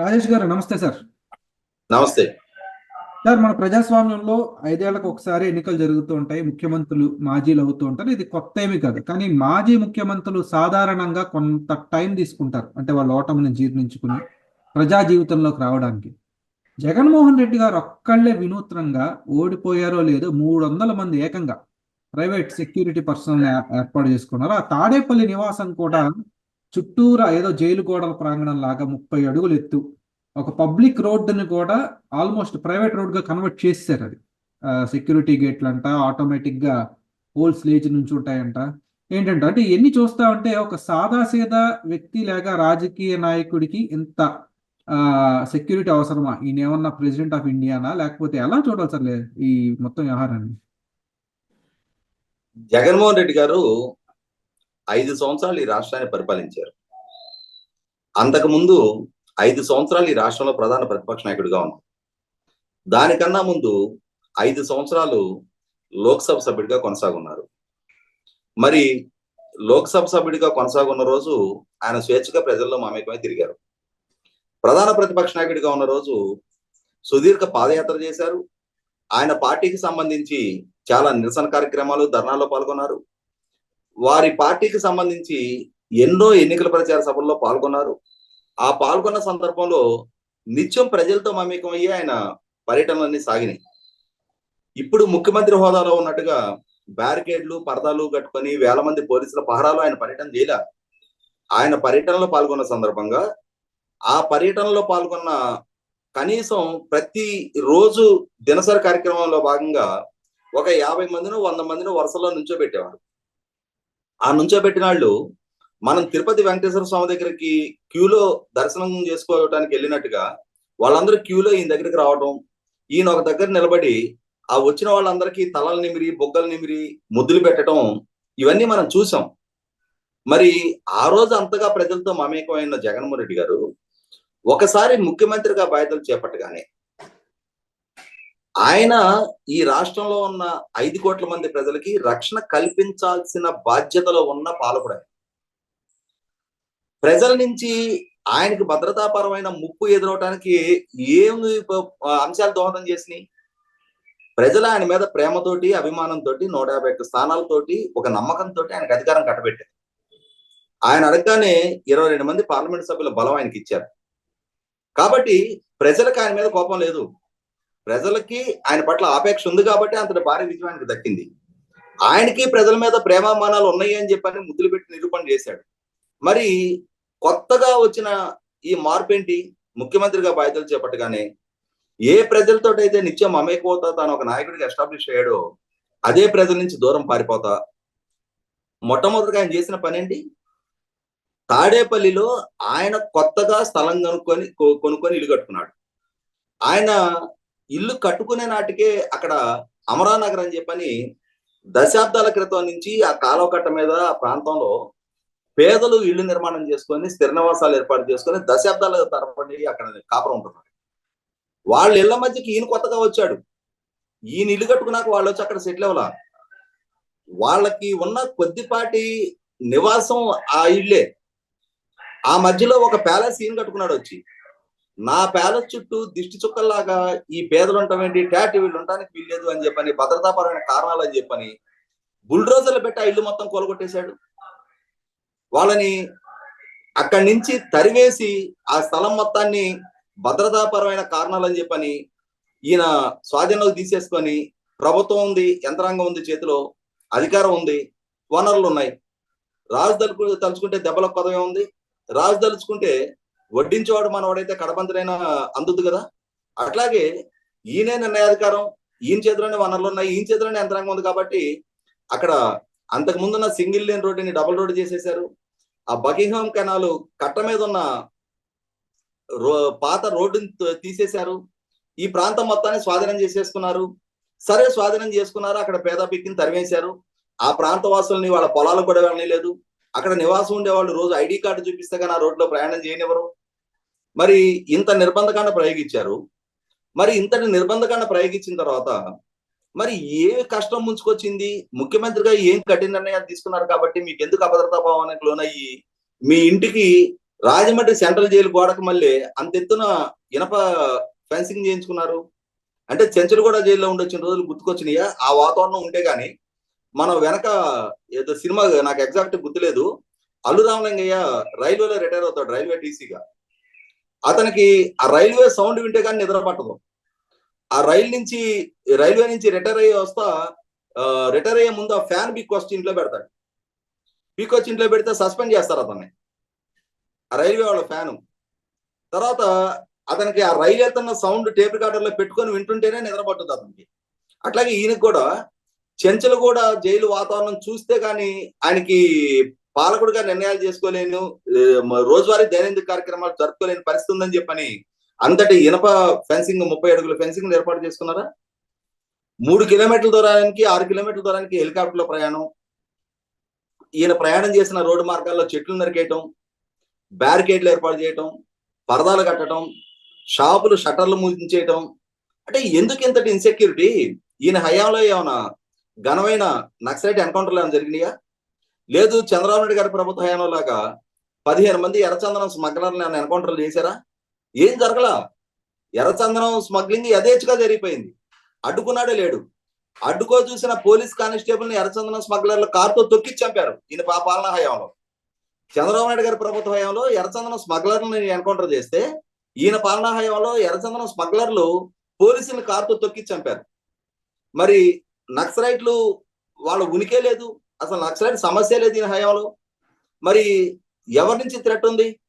రాజేష్ గారు నమస్తే సార్. నమస్తే. సార్ మన ప్రజాస్వామ్యంలో ఐదేళ్ళకు ఒకసారి ఎన్నికలు జరుగుతూ ఉంటాయి ముఖ్యమంత్రులు మాజీలు అవుతూ ఉంటారు. ఇది కొత్త ఏమీ కాదు. కానీ మాజీ ముఖ్యమంత్రులు సాధారణంగా కొంత టైం తీసుకుంటారు. అంటే వాళ్ళ ఓటమిని జీర్ణించుకుని ప్రజా జీవితంలోకి రావడానికి. జగన్మోహన్ రెడ్డి గారు ఒక్కళ్ళే వినూత్నంగా ఓడిపోయారో లేదో మూడు వందల మంది ఏకంగా ప్రైవేట్ సెక్యూరిటీ పర్సనల్ ఏర్పాటు చేసుకున్నారు. ఆ తాడేపల్లి నివాసం కూడా చుట్టూరా ఏదో జైలు గోడల ప్రాంగణం లాగా ముప్పై అడుగులు ఎత్తు. ఒక పబ్లిక్ రోడ్డుని కూడా ఆల్మోస్ట్ ప్రైవేట్ రోడ్గా కన్వర్ట్ చేశారు అది. సెక్యూరిటీ గేట్లు అంట ఆటోమేటిక్గా లేచి నుంచి ఉంటాయంట. ఏంటంటే అంటే ఎన్ని చూస్తా ఉంటే ఒక సాదాసీదా వ్యక్తి లేక రాజకీయ నాయకుడికి ఇంత సెక్యూరిటీ అవసరమా? ఈయన ఏమన్నా ప్రెసిడెంట్ ఆఫ్ ఇండియానా? లేకపోతే ఎలా చూడాలి సార్ ఈ మొత్తం వ్యవహారాన్ని? జగన్మోహన్ రెడ్డి గారు ఐదు సంవత్సరాలు ఈ రాష్ట్రాన్ని పరిపాలించారు. అంతకు ముందు ఐదు సంవత్సరాలు ఈ రాష్ట్రంలో ప్రధాన ప్రతిపక్ష నాయకుడిగా ఉన్నారు. దానికన్నా ముందు ఐదు సంవత్సరాలు లోక్సభ సభ్యుడిగా కొనసాగున్నారు. మరి లోక్సభ సభ్యుడిగా కొనసాగున్న రోజు ఆయన స్వేచ్ఛగా ప్రజల్లో మామేకమై తిరిగారు. ప్రధాన ప్రతిపక్ష నాయకుడిగా ఉన్న రోజు సుదీర్ఘ పాదయాత్ర చేశారు. ఆయన పార్టీకి సంబంధించి చాలా నిరసన కార్యక్రమాలు ధర్నాల్లో పాల్గొన్నారు. వారి పార్టీకి సంబంధించి ఎన్నో ఎన్నికల ప్రచార సభల్లో పాల్గొన్నారు. ఆ పాల్గొన్న సందర్భంలో నిత్యం ప్రజలతో మమేకమయ్యి ఆయన పర్యటనలన్నీ సాగినాయి. ఇప్పుడు ముఖ్యమంత్రి హోదాలో ఉన్నట్టుగా బ్యారికేడ్లు పరదాలు కట్టుకొని వేల మంది పోలీసుల పహరాలు ఆయన పర్యటన చేయలే. ఆయన పర్యటనలో పాల్గొన్న సందర్భంగా ఆ పర్యటనలో పాల్గొన్న కనీసం ప్రతి రోజు దినసరి కార్యక్రమంలో భాగంగా ఒక యాభై మందిని వంద మందిని వరుసలో నుంచోబెట్టేవారు. ఆ నుంచోబెట్టిన వాళ్ళు మనం తిరుపతి వెంకటేశ్వర స్వామి దగ్గరికి క్యూలో దర్శనం చేసుకోవడానికి వెళ్ళినట్టుగా వాళ్ళందరూ క్యూలో ఈయన దగ్గరికి రావడం ఈయన ఒక దగ్గర నిలబడి ఆ వచ్చిన వాళ్ళందరికీ తలలు నిమిరి బొగ్గలు నిమిరి ముద్దులు పెట్టడం ఇవన్నీ మనం చూసాం. మరి ఆ రోజు అంతగా ప్రజలతో మమేకమైన జగన్మోహన్ రెడ్డి గారు ఒకసారి ముఖ్యమంత్రిగా బాధ్యతలు చేపట్టగానే ఆయన ఈ రాష్ట్రంలో ఉన్న ఐదు కోట్ల మంది ప్రజలకి రక్షణ కల్పించాల్సిన బాధ్యతలో ఉన్న పాలకుడు ఆయన. ప్రజల నుంచి ఆయనకి భద్రతాపరమైన ముప్పు ఎదురవటానికి ఏమి అంశాలు దోహదం చేసినాయి? ప్రజలు ఆయన మీద ప్రేమతోటి అభిమానంతో నూట యాభై ఒక్క స్థానాలతోటి ఒక నమ్మకంతో ఆయనకు అధికారం కట్టబెట్టారు. ఆయన అడగగానే ఇరవై రెండు మంది పార్లమెంట్ సభ్యుల బలం ఆయనకి ఇచ్చారు కాబట్టి ప్రజలకు ఆయన మీద కోపం లేదు. ప్రజలకి ఆయన పట్ల ఆపేక్ష ఉంది కాబట్టి అంతటి భారీ విజయం ఆయనకు దక్కింది. ఆయనకి ప్రజల మీద ప్రేమామానాలు ఉన్నాయి అని చెప్పని ముద్దులు పెట్టి నిరూపణ చేశాడు. మరి కొత్తగా వచ్చిన ఈ మార్పు ఏంటి ముఖ్యమంత్రిగా బాధ్యతలు చేపట్టగానే ఏ ప్రజలతో అయితే నిత్యం మమేకపోతా తాను ఒక నాయకుడిగా ఎస్టాబ్లిష్ అయ్యాడో అదే ప్రజల నుంచి దూరం పారిపోతా. మొట్టమొదటిగా ఆయన చేసిన పని ఏంటి తాడేపల్లిలో ఆయన కొత్తగా స్థలం కనుక్కొని కొ- కొనుక్కొని ఇల్లు కట్టుకున్నాడు. ఆయన ఇల్లు కట్టుకునే నాటికే అక్కడ అమరానగర్ అని చెప్పని దశాబ్దాల క్రితం నుంచి ఆ కాలువకట్ట మీద ఆ ప్రాంతంలో పేదలు ఇల్లు నిర్మాణం చేసుకొని స్థిర నివాసాలు ఏర్పాటు చేసుకొని దశాబ్దాల తరబడి అక్కడ కాపురం ఉంటున్నారు. వాళ్ళ ఇళ్ళ మధ్యకి ఈయన కొత్తగా వచ్చాడు. ఈయన ఇల్లు కట్టుకున్నాక వాళ్ళు వచ్చి అక్కడ సెటిల్ అవ్వాల? వాళ్ళకి ఉన్న కొద్దిపాటి నివాసం ఆ ఇల్లే. ఆ మధ్యలో ఒక ప్యాలెస్ ఈయన కట్టుకున్నాడు వచ్చి. నా ప్యాలెస్ చుట్టూ దిష్టి చుక్కల్లాగా ఈ పేదలు ఉండటం ఏంటి ట్యాట్ వీళ్ళు ఉండడానికి వీల్లేదు అని చెప్పని భద్రతాపరమైన కారణాలు అని చెప్పని బుల్డ్రోజర్లు పెట్టి ఆ ఇల్లు మొత్తం కోలగొట్టేశాడు వాళ్ళని అక్కడి నుంచి తరివేసి ఆ స్థలం మొత్తాన్ని భద్రతాపరమైన కారణాలు అని చెప్పని ఈయన స్వాధీనంలోకి తీసేసుకొని ప్రభుత్వం ఉంది యంత్రాంగం ఉంది చేతిలో అధికారం ఉంది వనరులు ఉన్నాయి. రాజు తలుచుకుంటే దెబ్బల పదవి ఉంది. రాజు తలుచుకుంటే వడ్డించేవాడు మనవాడైతే కడబంతులైనా అందుద్దు కదా? అట్లాగే ఈయనే నిర్ణయాధికారం ఈయన చేతిలోనే వనరులు ఉన్నాయి ఈయన చేతిలోనే యంత్రాంగం ఉంది కాబట్టి అక్కడ అంతకు ముందున్న సింగిల్ లేన్ రోడ్డుని డబుల్ రోడ్ చేసేశారు. ఆ బకింగ్హామ్ కెనాల్ కట్ట మీద ఉన్న రో పాత రోడ్డుని తీసేశారు. ఈ ప్రాంతం మొత్తాన్ని స్వాధీనం చేసేసుకున్నారు. సరే స్వాధీనం చేసుకున్నారు. అక్కడ పేద పిక్కిని తరివేశారు ఆ ప్రాంత వాసుల్ని వాళ్ళ పొలాలకు కూడా వెళ్ళలేదు అక్కడ నివాసం ఉండేవాళ్ళు రోజు ఐడి కార్డు చూపిస్తే కానీ ఆ రోడ్లో ప్రయాణం చేయనివ్వరు. మరి ఇంత నిర్బంధకాన్ని ప్రయోగించారు. మరి ఇంతటి నిర్బంధకాన్ని ప్రయోగించిన తర్వాత మరి ఏ కష్టం ముంచుకొచ్చింది? ముఖ్యమంత్రిగా ఏం కఠిన నిర్ణయాలు తీసుకున్నారు కాబట్టి మీకు ఎందుకు అభద్రతా భావానికి లోనయ్యి? మీ ఇంటికి రాజమండ్రి సెంట్రల్ జైలు గోడకు మళ్ళీ అంత ఎత్తున ఇనప ఫెన్సింగ్ చేయించుకున్నారు. అంటే చెంచలగూడ జైల్లో ఉండొచ్చిన రోజులు గుర్తుకొచ్చినాయా? ఆ వాతావరణం ఉంటే గాని మనం వెనక ఏదో సినిమా నాకు ఎగ్జాక్ట్ గుర్తులేదు. అల్లు రామలింగయ్య రైల్వేలో రిటైర్ అవుతాడు రైల్వే టీసీగా అతనికి ఆ రైల్వే సౌండ్ వింటే కానీ నిద్ర పట్టదు. ఆ రైలు నుంచి రైల్వే నుంచి రిటైర్ అయ్యి వస్తా రిటైర్ అయ్యే ముందు ఆ ఫ్యాన్ బిక్ వచ్చి ఇంట్లో పెడతాడు. పీక్ వచ్చి ఇంట్లో పెడితే సస్పెండ్ చేస్తారు అతన్ని. ఆ రైల్వే వాళ్ళ ఫ్యాను. తర్వాత అతనికి ఆ రైలు వెళ్తున్న సౌండ్ టేప్ రికార్డర్లో పెట్టుకొని వింటుంటేనే నిద్ర పట్టుద్ది అతనికి. అట్లాగే ఈయనకు కూడా చెంచలు కూడా జైలు వాతావరణం చూస్తే కానీ ఆయనకి పాలకుడుగా నిర్ణయాలు చేసుకోలేను రోజువారీ దైనందిక కార్యక్రమాలు జరుపుకోలేని పరిస్థితి ఉందని చెప్పని అంతటి ఇనప ఫెన్సింగ్ ముప్పై అడుగుల ఫెన్సింగ్ ఏర్పాటు చేసుకున్నారా? మూడు కిలోమీటర్ల దూరానికి ఆరు కిలోమీటర్ల దూరానికి హెలికాప్టర్లో ప్రయాణం. ఈయన ప్రయాణం చేసిన రోడ్డు మార్గాల్లో చెట్లు నరికేయటం బ్యారికేడ్లు ఏర్పాటు చేయటం పరదాలు కట్టడం షాపులు షట్టర్లు ముంచేయటం. అంటే ఎందుకు ఇంతటి ఇన్సెక్యూరిటీ ఈయన హయాంలో ఏమైనా ఘనమైన నక్సలైట్ ఎన్కౌంటర్లు ఏమైనా జరిగినాయా? లేదు చంద్రబాబు నాయుడు గారి ప్రభుత్వ హయాంలో లాగా పదిహేను మంది ఎర్రచందనం స్మగ్లర్లు ఏమైనా ఎన్కౌంటర్లు చేశారా? ఏం జరగలా? ఎర్రచందనం స్మగ్లింగ్ యథేచ్ఛగా జరిగిపోయింది. అడ్డుకున్నాడే లేడు. అడ్డుకో చూసిన పోలీస్ కానిస్టేబుల్ని ఎర్రచందనం స్మగ్లర్లు కారుతో తొక్కి చంపారు ఈయన పా- పాలనా హయాంలో. చంద్రబాబు నాయుడు గారి ప్రభుత్వ హయాంలో ఎర్రచందనం స్మగ్లర్లను ఎన్కౌంటర్ చేస్తే ఈయన పాలనా హయాంలో ఎర్రచందనం స్మగ్లర్లు పోలీసులను కారుతో తొక్కి చంపారు. మరి నక్సలైట్లు వాళ్ళ ఉనికే లేదు. అసలు నక్సలైట్ సమస్య లేదు ఈయన హయాంలో? మరి ఎవరి నుంచి థ్రెట్ ఉంది?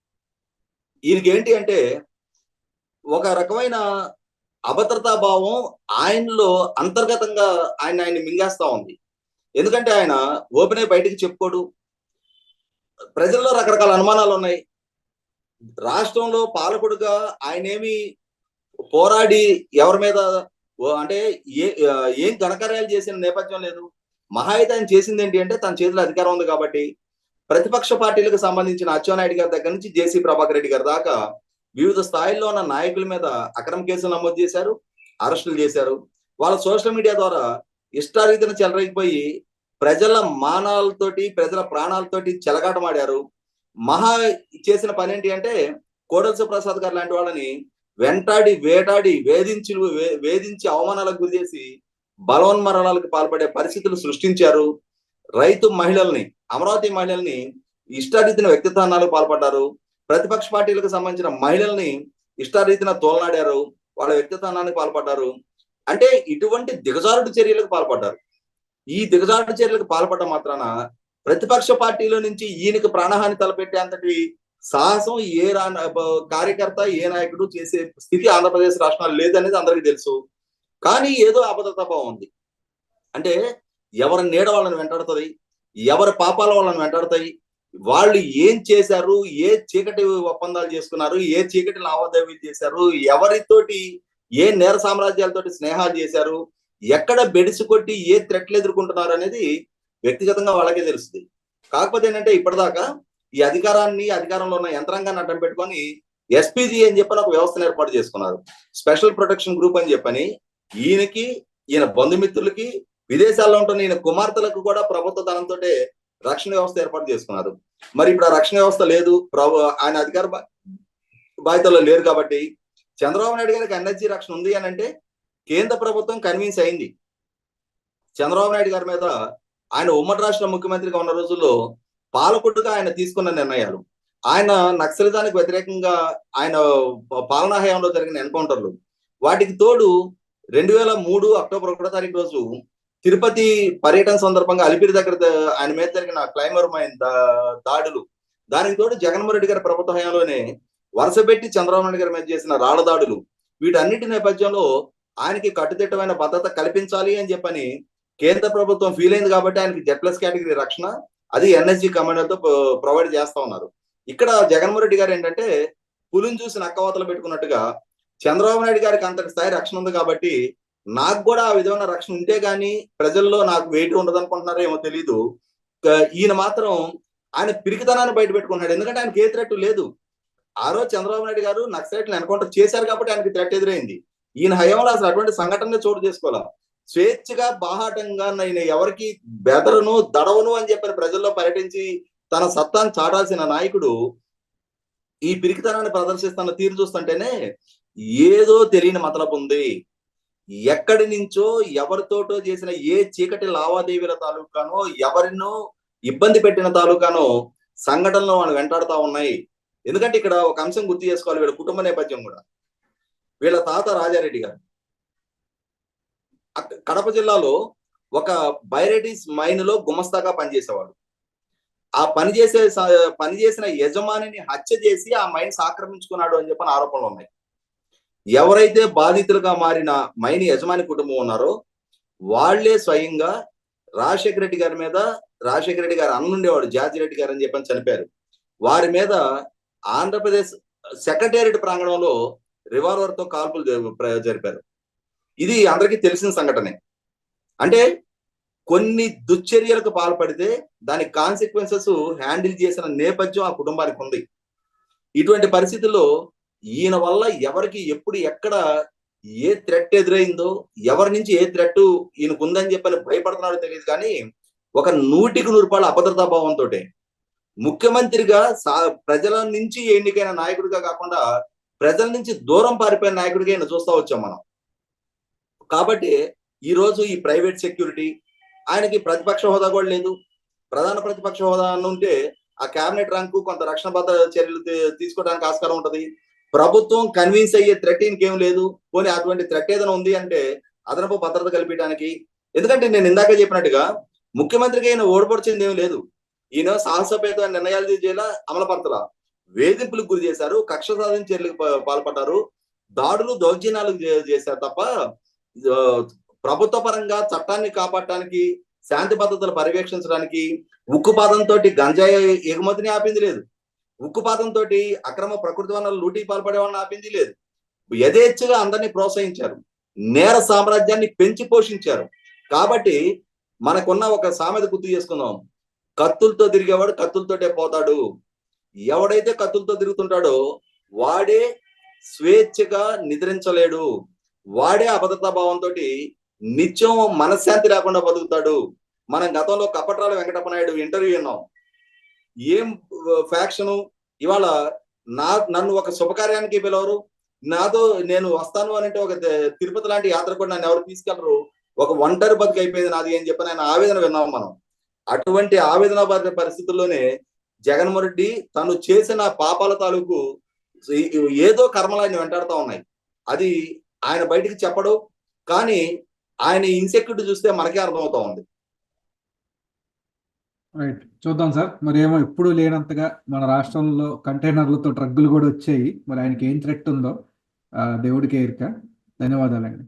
ఈయనకి ఏంటి అంటే ఒక రకమైన అభద్రతా భావం ఆయనలో అంతర్గతంగా ఆయన ఆయన మింగేస్తా ఉంది. ఎందుకంటే ఆయన ఓపెన్ అయి బయటికి చెప్పుకోడు. ప్రజల్లో రకరకాల అనుమానాలు ఉన్నాయి. రాష్ట్రంలో పాలకుడుగా ఆయనేమి పోరాడి ఎవరి మీద ఓ- అంటే ఏ ఏం ఘనకార్యాలు చేసిన నేపథ్యం లేదు. మహా ఆయన చేసింది ఏంటి అంటే తన చేతిలో అధికారం ఉంది కాబట్టి ప్రతిపక్ష పార్టీలకు సంబంధించిన అచ్చెన్నాయుడు గారి దగ్గర నుంచి జేసీ ప్రభాకర్ రెడ్డి గారి దాకా వివిధ స్థాయిల్లో ఉన్న నాయకుల మీద అక్రమ కేసులు నమోదు చేశారు అరెస్టులు చేశారు. వాళ్ళ సోషల్ మీడియా ద్వారా ఇష్టారీతిన చెలరేగిపోయి ప్రజల మానాలతోటి ప్రజల ప్రాణాలతోటి చెలగాటమాడారు. మహా చేసిన పని ఏంటి అంటే కోడల ప్రసాద్ గారు లాంటి వాళ్ళని వెంటాడి వేటాడి వేధించి వే- వేధించి అవమానాలకు గురి చేసి బలోన్మరణాలకు పాల్పడే పరిస్థితులు సృష్టించారు. రైతు మహిళల్ని అమరావతి మహిళల్ని ఇష్టారీతిన వ్యక్తిత్వానాలకు పాల్పడ్డారు. ప్రతిపక్ష పార్టీలకు సంబంధించిన మహిళల్ని ఇష్టారీతిన తోలనాడారు. వాళ్ళ వ్యక్తిత్వానికి పాల్పడ్డారు. అంటే ఇటువంటి దిగజారుడు చర్యలకు పాల్పడ్డారు. ఈ దిగజారుడు చర్యలకు పాల్పడ్డ మాత్రాన ప్రతిపక్ష పార్టీలో నుంచి ఈయనకి ప్రాణహాని తలపెట్టే అంతటి సాహసం ఏ రా కార్యకర్త ఏ నాయకుడు చేసే స్థితి ఆంధ్రప్రదేశ్ రాష్ట్రాలు లేదనేది అందరికీ తెలుసు. కానీ ఏదో అభద్రతా భావం ఉంది. అంటే ఎవరి నీడ వాళ్ళని వెంటాడుతుంది ఎవరి పాపాల వాళ్ళని వెంటాడుతాయి వాళ్ళు ఏం చేశారు ఏ చీకటి ఒప్పందాలు చేసుకున్నారు ఏ చీకటి లావాదేవీలు చేశారు ఎవరితోటి ఏ నేర సామ్రాజ్యాలతోటి స్నేహాలు చేశారు ఎక్కడ బెడిసి కొట్టి ఏ థ్రెట్లు ఎదుర్కొంటున్నారు అనేది వ్యక్తిగతంగా వాళ్ళకే తెలుస్తుంది. కాకపోతే ఏంటంటే ఇప్పటిదాకా ఈ అధికారాన్ని అధికారంలో ఉన్న యంత్రాంగాన్ని అడ్డం పెట్టుకొని ఎస్పీజీ అని చెప్పని ఒక వ్యవస్థను ఏర్పాటు చేసుకున్నారు. స్పెషల్ ప్రొటెక్షన్ గ్రూప్ అని చెప్పని ఈయనకి ఈయన బంధుమిత్రులకి విదేశాల్లో ఉంటున్న ఈయన కుమార్తెలకు కూడా ప్రభుత్వ ధనంతో రక్షణ వ్యవస్థ ఏర్పాటు చేసుకున్నారు. మరి ఇప్పుడు ఆ రక్షణ వ్యవస్థ లేదు ప్రభు ఆయన అధికార బాధ్యతలో లేరు కాబట్టి చంద్రబాబు నాయుడు గారికి ఎన్ఎస్జీ రక్షణ ఉంది అని అంటే కేంద్ర ప్రభుత్వం కన్విన్స్ అయింది. చంద్రబాబు నాయుడు గారి మీద ఆయన ఉమ్మడి రాష్ట్ర ముఖ్యమంత్రిగా ఉన్న రోజుల్లో పాలకుడుగా ఆయన తీసుకున్న నిర్ణయాలు ఆయన నక్సలిజానికి వ్యతిరేకంగా ఆయన పాలనా హయాంలో జరిగిన ఎన్కౌంటర్లు వాటికి తోడు రెండు వేల మూడు అక్టోబర్ ఒకటో తారీఖు రోజు తిరుపతి పర్యటన సందర్భంగా అలిపిరి దగ్గర ఆయన మీద జరిగిన క్లైమర్ మైన్ దాడులు దానికి తోడు జగన్మోహన్ రెడ్డి గారి ప్రభుత్వ హయాంలోనే వరుస పెట్టి చంద్రబాబు నాయుడు గారి మీద చేసిన రాళ్ళ దాడులు. వీటన్నిటి నేపథ్యంలో ఆయనకి కట్టుదిట్టమైన భద్రత కల్పించాలి అని చెప్పని కేంద్ర ప్రభుత్వం ఫీల్ అయింది కాబట్టి ఆయనకి జెడ్ ప్లస్ కేటగిరీ రక్షణ అది ఎన్ఎస్జి కమాండర్తో ప్రొవైడ్ చేస్తా ఉన్నారు. ఇక్కడ జగన్మోహన్ రెడ్డి గారు ఏంటంటే పులిని చూసి నక్కవాతలు పెట్టుకున్నట్టుగా చంద్రబాబు నాయుడు గారికి అంతటి స్థాయి రక్షణ ఉంది కాబట్టి నాకు కూడా ఆ విధమైన రక్షణ ఉంటే గానీ ప్రజల్లో నాకు వెయిట్ ఉండదు అనుకుంటున్నారో ఏమో తెలీదు. ఈయన మాత్రం ఆయన పిరికితనాన్ని బయట పెట్టుకున్నాడు ఎందుకంటే ఆయనకి ఏ థ్రెట్ లేదు. ఆ రోజు చంద్రబాబు నాయుడు గారు నక్సలైట్లు ఎన్కౌంటర్ చేశారు కాబట్టి ఆయనకి థ్రెట్ ఎదురైంది. ఈయన హయంలో అసలు అటువంటి సంఘటన చోటు చేసుకోవాలా? స్వేచ్ఛగా బాహాటంగా నేను ఎవరికి బెదరను దడవను అని చెప్పిన ప్రజల్లో పర్యటించి తన సత్తాను చాటాల్సిన నాయకుడు ఈ పిరికితనాన్ని ప్రదర్శిస్తున్న తీరు చూస్తుంటేనే ఏదో తెలియని మతలబు ఉంది. ఎక్కడి నుంచో ఎవరితోటో చేసిన ఏ చీకటి లావాదేవీల తాలూకానో ఎవరినో ఇబ్బంది పెట్టిన తాలూకానో సంఘటనలు వాళ్ళు వెంటాడుతా ఉన్నాయి. ఎందుకంటే ఇక్కడ ఒక అంశం గుర్తు చేసుకోవాలి వీళ్ళ కుటుంబ నేపథ్యం కూడా. వీళ్ళ తాత రాజారెడ్డి గారు. కడప జిల్లాలో ఒక బైరెటీస్ మైన్లో గుమస్తాగా పనిచేసేవాడు. ఆ పని చేసే పని చేసిన యజమానిని హత్య చేసి ఆ మైన్స్ ఆక్రమించుకున్నాడు అని చెప్పిన ఆరోపణలు ఉన్నాయి. ఎవరైతే బాధితులుగా మారిన మైని యజమాని కుటుంబం ఉన్నారో వాళ్ళే స్వయంగా రాజశేఖర రెడ్డి గారి మీద రాజశేఖర రెడ్డి గారు అన్నుండేవాడు జాతి రెడ్డి గారు అని చెప్పని చనిపారు వారి మీద ఆంధ్రప్రదేశ్ సెక్రటేరియట్ ప్రాంగణంలో రివాల్వర్తో కాల్పులు జరిపారు. ఇది అందరికీ తెలిసిన సంఘటనే. అంటే కొన్ని దుశ్చర్యలకు పాల్పడితే దాని కాన్సిక్వెన్సెస్ హ్యాండిల్ చేసిన నేపథ్యం ఆ కుటుంబానికి ఉంది. ఇటువంటి పరిస్థితుల్లో ఈయన వల్ల ఎవరికి ఎప్పుడు ఎక్కడ ఏ థ్రెట్ ఎదురైందో ఎవరి నుంచి ఏ థ్రెట్ ఈయనకు ఉందని చెప్పని భయపడుతున్నాడో తెలియదు కానీ ఒక నూటికి నూరు రూపాయల అభద్రతా భావంతో ముఖ్యమంత్రిగా సా ప్రజల నుంచి ఎన్నికైన నాయకుడిగా కాకుండా ప్రజల నుంచి దూరం పారిపోయిన నాయకుడిగా ఈయన చూస్తా వచ్చాం మనం. కాబట్టి ఈ రోజు ఈ ప్రైవేట్ సెక్యూరిటీ ఆయనకి ప్రతిపక్ష హోదా కూడా లేదు. ప్రధాన ప్రతిపక్ష హోదా అని ఉంటే ఆ కేబినెట్ ర్యాంకు కొంత రక్షణ భద్రత చర్యలు తీసుకోవడానికి ఆస్కారం ఉంటది. ప్రభుత్వం కన్విన్స్ అయ్యే థ్రెట్ ఇంకేం లేదు. పోనీ అటువంటి థ్రెట్ ఏదైనా ఉంది అంటే అదనపు భద్రత కల్పించడానికి. ఎందుకంటే నేను ఇందాక చెప్పినట్టుగా ముఖ్యమంత్రికి ఆయన ఓడిపడిచింది ఏం లేదు. ఈయన సాహసపేత నిర్ణయాలు తీసేలా అమలుపరతల వేధింపులకు గురి చేశారు కక్ష సాధన చర్యలకు పాల్పడ్డారు దాడులు దౌర్జన్యాలు చేశారు తప్ప ప్రభుత్వ పరంగా చట్టాన్ని కాపాడటానికి శాంతి భద్రతలు పర్యవేక్షించడానికి ఉక్కుపాదంతో గంజాయి ఎగుమతిని ఆపింది లేదు. ఉక్కుపాతంతో అక్రమ ప్రకృతి వనరులు లూటీ పాల్పడే ఆపింది లేదు. యథేచ్ఛగా అందరినీ ప్రోత్సహించారు. నేర సామ్రాజ్యాన్ని పెంచి పోషించారు. కాబట్టి మనకున్న ఒక సామెత గుర్తు చేసుకుందాం. కత్తులతో తిరిగేవాడు కత్తులతోటే పోతాడు. ఎవడైతే కత్తులతో తిరుగుతుంటాడో వాడే స్వేచ్ఛగా నిద్రించలేడు. వాడే అభద్రతా భావంతో నిత్యం మనశ్శాంతి లేకుండా బతుకుతాడు. మనం గతంలో కపట్రాల వెంకటప్ప నాయుడు ఇంటర్వ్యూ విన్నాం. ఏం ఫ్యాక్షన్? ఇవాళ నా నన్ను ఒక శుభకార్యానికి పిలవరు. నాతో నేను వస్తాను అంటే ఒక తిరుపతి లాంటి యాత్ర కూడా నన్ను ఎవరు తీసుకెళ్ళరు? ఒక ఒంటరి బతుకు అయిపోయింది నాది అని చెప్పి ఆయన ఆవేదన విన్నాం మనం. అటువంటి ఆవేదన పరిస్థితుల్లోనే జగన్మోహన్ రెడ్డి తను చేసిన పాపాల తాలూకు ఏదో కర్మలు ఆయన ఉన్నాయి. అది ఆయన బయటికి చెప్పడు. కానీ ఆయన ఇన్సెక్యూరిటీ చూస్తే మనకే అర్థమవుతా ఉంది. రైట్ చూద్దాం సార్. మరి ఏమో ఎప్పుడు లేనంతగా మన రాష్ట్రంలో కంటైనర్లతో ట్రక్కులు కూడా వచ్చాయి. మరి ఆయనకి ఏం థ్రెట్ ఉందో దేవుడికి దేవుడికే ధన్యవాదాలండి.